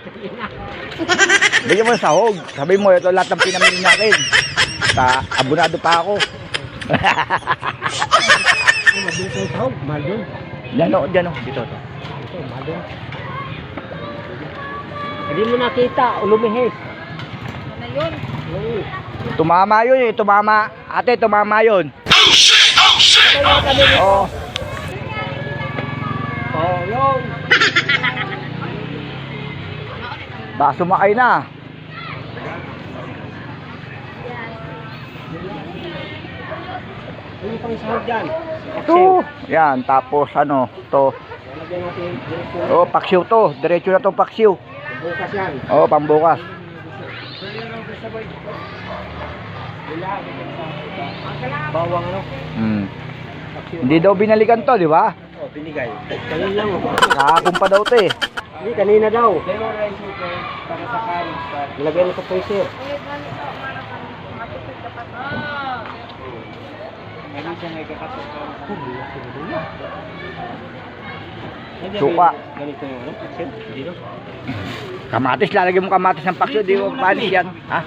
Bigyan mo sahog. Sabi mo, ito lahat ng pinamili natin. Sa abonado pa ako. Ay, mabilis ang sahog. Mahal dun. Diyan o, diyan o. Dito to. Ito, mahal dun. Hindi mo nakita, lumihis. Na yun. Oo. Tumama yun eh. Tumama. Ate, tumama yun. Oh, Oh, yun. Baka sumakay na. Ano pang sahog dyan? Ito. Yan, tapos ano, to. Oh, paksiw to. Diretso na tong paksiw. Bukas yan. Oh, pambukas. Bawang ano? Hmm. Hindi daw binalikan to, di ba? Oh, binigay. Kanina lang. oh. Kahapon pa daw to eh. Hindi, kanina daw. Para sa kanin. Ilagay mo sa freezer. Suka. Ganito yung ano? Pixel? Hindi no? Kamatis, lalagyan mo kamatis ng paksiw, di mo panis yan. Ha?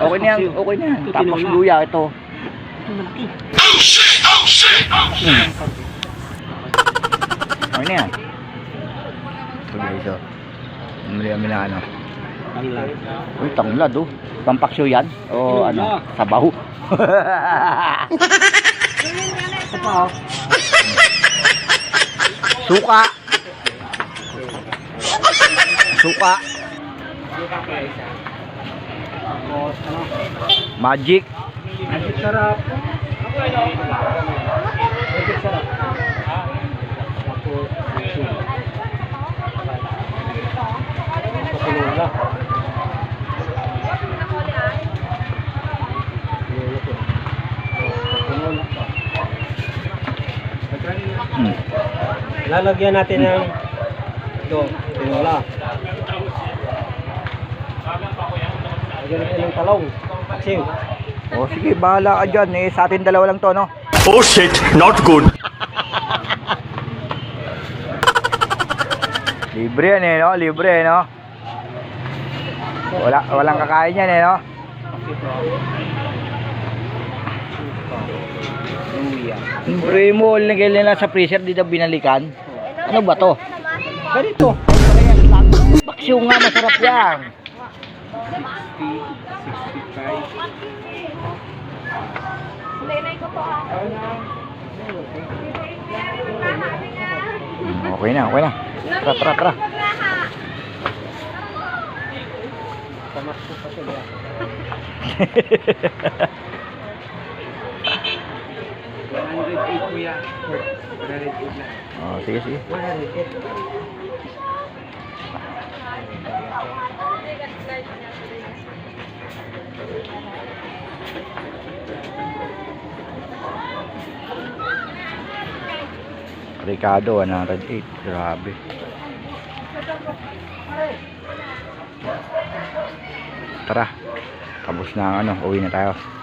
Okay na yan, okay na yan. Ito, Tapos luya, ito. Ito malaki. Okay na yan. Ito guys, oh. Umuli kami na ano. Tanglad. Uy, tanglad oh. Pampaksiw yan? O ano, sabaw. Oh. Suka. Suka. Magic. Magic sarap. Magic Hmm. Lalagyan natin ng ito, tinola. Lagyan natin ng talong. Paksiw. O sige, bahala ka dyan. Eh, sa atin dalawa lang to, no? Oh shit, not good. Libre yan eh, no? Libre, eh, no? Wala, walang kakain yan eh, no? Luya. Libre mo, lagay nila sa freezer, di daw binalikan. Ano ba to? Ganito. Paksiw nga, masarap yan. 65. ko po Okay na, okay na. Tara, tara, tara. Tamas ko pa. kuya. 108 na. Oh, sige, sige. 108. Ricardo, 108. Grabe. Tara. Tapos na ang ano, uwi na tayo.